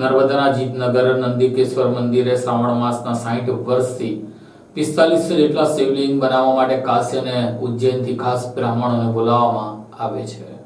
નર્મદાના જીતનગર, નંદીકેશ્વર મંદિરે શ્રાવણ માસના સાહીઠ વર્ષથી પિસ્તાલીસો જેટલા શિવલિંગ બનાવવા માટે કાશી અને ઉજ્જૈનથી ખાસ બ્રાહ્મણોને બોલાવવામાં આવે છે.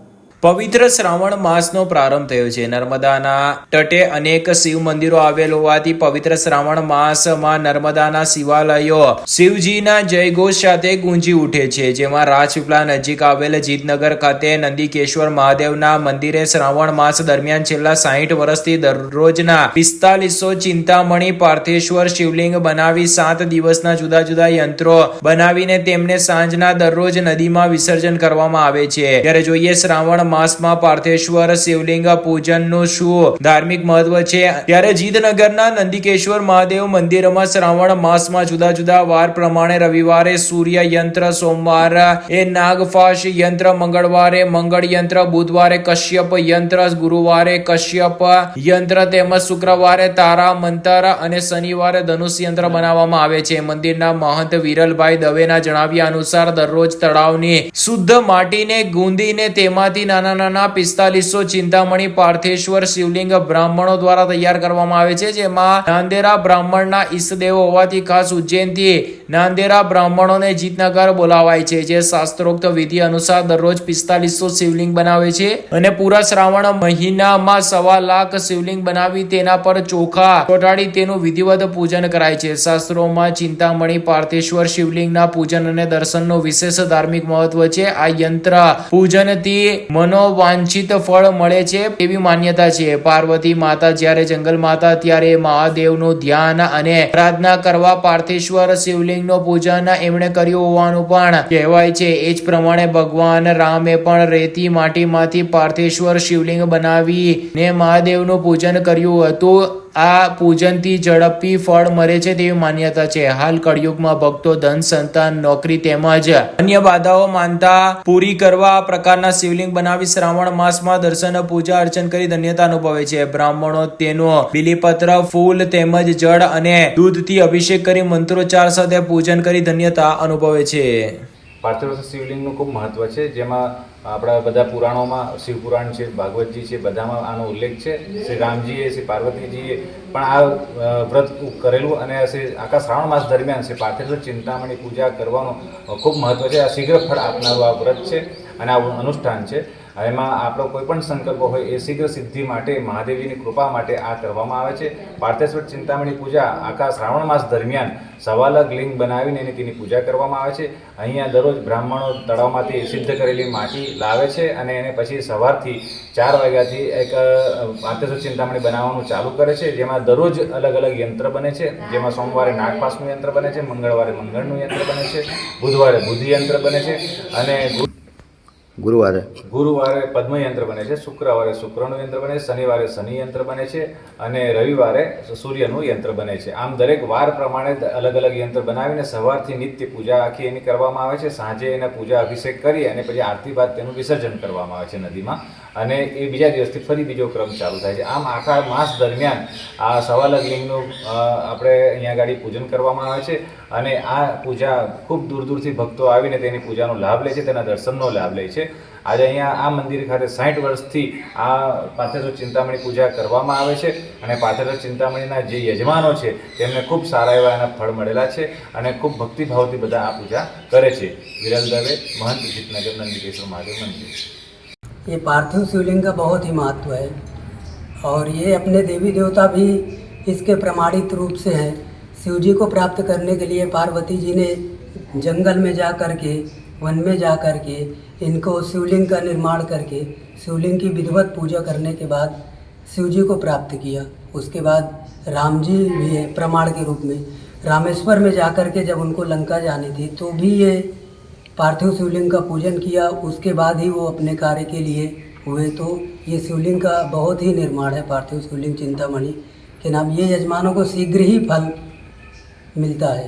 પવિત્ર શ્રાવણ માસનો પ્રારંભ થયો છે. નર્મદાના તટે અનેક શિવ મંદિરો આવેલ હોવાથી પવિત્ર શ્રાવણ માસમાં નર્મદાના શિવાલયો શિવજીના જયઘોષ સાથે ગુંજી ઉઠે છે. જેમાં રાજપીપળા નજીક આવેલ જીતનગર ખાતે નંદીકેશ્વર મહાદેવના મંદિરે શ્રાવણ માસ દરમિયાન છેલ્લા સાહીઠ વર્ષથી દરરોજના પિસ્તાલીસો ચિંતામણી પાર્થેશ્વર શિવલિંગ બનાવી સાત દિવસના જુદા જુદા યંત્રો બનાવીને તેમને સાંજના દરરોજ નદીમાં વિસર્જન કરવામાં આવે છે. ત્યારે જોઈએ શ્રાવણ માસમાં પાર્થેશ્વર શિવલિંગ પૂજનનું શું ધાર્મિક મહત્વ છે? ત્યારે જીતનગરના નંદિકેશ્વર મહાદેવ મંદિરમાં શ્રાવણ માસમાં જુદા જુદા વાર પ્રમાણે રવિવારે સૂર્ય યંત્ર, સોમવાર એ નાગફાશ યંત્ર, મંગળવારે મંગળ યંત્ર, બુધવારે કશ્યપ યંત્ર, ગુરુવારે કશ્યપ યંત્ર, તેમજ શુક્રવારે તારા મંતર અને શનિવારે ધનુષ યંત્ર બનાવવામાં આવે છે. મંદિરના મહંત વિરલભાઈ દવેના જણાવ્યા અનુસાર દરરોજ તળાવની શુદ્ધ માટીને ગુંદીને તેમાંથી નાના નાના પિસ્તાલીસો ચિંતામણી પાર્થેશ્વર શિવલિંગ બ્રાહ્મણો દ્વારા તૈયાર કરવામાં આવે છે, જેમાં નાંદેરા બ્રાહ્મણના ઈષ્ટદેવ હોવાથી ખાસ ઉજ્જૈનથી નાંદેરા બ્રાહ્મણોને જીતનગર બોલાવાય છે, જે શાસ્ત્રોક્ત વિધિ અનુસાર દરરોજ પિસ્તાલીસો શિવલિંગ બનાવે છે અને પૂરા શ્રાવણ મહિનામાં સવા લાખ શિવલિંગ બનાવી તેના પર ચોખા ચોટાડી તેનું વિધિવત પૂજન કરાય છે. શાસ્ત્રોમાં ચિંતામણી પાર્થેશ્વર શિવલિંગના પૂજન અને દર્શનનો વિશેષ ધાર્મિક મહત્વ છે. આ યંત્ર પૂજનથી મનોવાંછિત ફળ મળે છે એવી માન્યતા છે. પાર્વતી માતા જ્યારે જંગલ માતા ત્યારે મહાદેવનું ધ્યાન અને આરાધના કરવા પાર્થેશ્વર શિવલિંગનું પૂજન એમણે કર્યું હોવાનું પણ કહેવાય છે. એ જ પ્રમાણે ભગવાન રામે પણ રેતી માટીમાંથી પાર્થેશ્વર શિવલિંગ બનાવી ને મહાદેવનું પૂજન કર્યું હતું. આ પૂજનથી ઝડપી ફળ મળે છે તેવી માન્યતા છે. હાલ કળિયુગમાં ભક્તો, ધન, સંતાન, નોકરી તેમજ અન્ય બાધાઓ માનતા પૂરી કરવા પ્રકારના શિવલિંગ બનાવી શ્રાવણ માસમાં દર્શન, પૂજા અર્ચન કરી ધન્યતા અનુભવે છે. બ્રાહ્મણો તેનો બિલીપત્ર, ફૂલ તેમજ જળ અને દૂધથી અભિષેક કરી મંત્રોચ્ચાર સાથે પૂજન કરી ધન્યતા અનુભવે છે. પાર્થિવ શિવલિંગનું ખૂબ મહત્વ છે. જેમાં આપણા બધા પુરાણોમાં શિવ પુરાણ છે, ભાગવતજી છે, બધામાં આનો ઉલ્લેખ છે. શ્રી રામજીએ, શ્રી પાર્વતીજીએ પણ આ વ્રત કરેલું અને આખા શ્રાવણ માસ દરમિયાન શ્રી પાર્થેશ્વર ચિંતામણી પૂજા કરવાનો ખૂબ મહત્વ છે. આ શીઘ્ર ફળ આપનારું આ વ્રત છે અને આ અનુષ્ઠાન છે. એમાં આપણો કોઈ પણ સંકલ્પ હોય એ શીઘ્ર સિદ્ધિ માટે મહાદેવીની કૃપા માટે આ કરવામાં આવે છે. પાર્થેશ્વર ચિંતામણી પૂજા આખા શ્રાવણ માસ દરમિયાન સવાલક લિંગ બનાવીને એની તેની પૂજા કરવામાં આવે છે. અહીંયા દરરોજ બ્રાહ્મણો તળાવમાંથી સિદ્ધ કરેલી માટી લાવે છે અને એને પછી સવારથી ચાર વાગ્યાથી એક પાર્થેશ્વર ચિંતામણી બનાવવાનું ચાલુ કરે છે. જેમાં દરરોજ અલગ અલગ યંત્ર બને છે. જેમાં સોમવારે નાગપાસનું યંત્ર બને છે, મંગળવારે મંગળનું યંત્ર બને છે, બુધવારે બુદ્ધિ યંત્ર બને છે અને ગુરુવારે. ગુરુવારે પદ્મયંત્ર બને છે, શુક્રવારે શુક્રનું યંત્ર બને છે શનિવારે શનિ યંત્ર બને છે અને રવિવારે સૂર્યનું યંત્ર બને છે. આમ દરેક વાર પ્રમાણે અલગ અલગ યંત્ર બનાવીને સવારથી નિત્ય પૂજા આખી એની કરવામાં આવે છે. સાંજે એને પૂજા અભિષેક કરી અને પછી આરતી બાદ તેનું વિસર્જન કરવામાં આવે છે નદીમાં. અને એ બીજા દિવસથી ફરી બીજો ક્રમ ચાલુ થાય છે. આમ આખા માસ દરમિયાન આ સવાલગ લિંગનું આપણે અહીંયા આગળ પૂજન કરવામાં આવે છે. અને આ પૂજા ખૂબ દૂર દૂરથી ભક્તો આવીને તેની પૂજાનો લાભ લે છે તેના દર્શનનો લાભ લે છે આજે અહીંયા આ મંદિર ખાતે સાઠ વર્ષથી આ પાર્થેશ્વર ચિંતામણી પૂજા કરવામાં આવે છે અને પાર્થેશ્વર ચિંતામણીના જે યજમાનો છે તેમને ખૂબ સારા એવા એના ફળ મળેલા છે અને ખૂબ ભક્તિભાવથી બધા આ પૂજા કરે છે વિરલ દવે મહંત જીતનગર નંદિકેશ્વર મહાદેવ મંદિર ये पार्थिव शिवलिंग का बहुत ही महत्व है और ये अपने देवी देवता भी इसके प्रमाणित रूप से हैं शिव जी को प्राप्त करने के लिए पार्वती जी ने जंगल में जा कर के वन में जा कर के इनको शिवलिंग का निर्माण करके, शिवलिंग की विधिवत पूजा करने के बाद शिव जी को प्राप्त किया। उसके बाद राम जी भी है प्रमाण के रूप में। रामेश्वर में जा कर के जब उनको लंका जानी थी तो भी ये पार्थिव शिवलिंग का पूजन किया। उसके बाद ही वो अपने कार्य के लिए हुए। तो ये शिवलिंग का बहुत ही निर्माण है, पार्थिव शिवलिंग चिंतामणि के नाम। ये यजमानों को शीघ्र ही फल मिलता है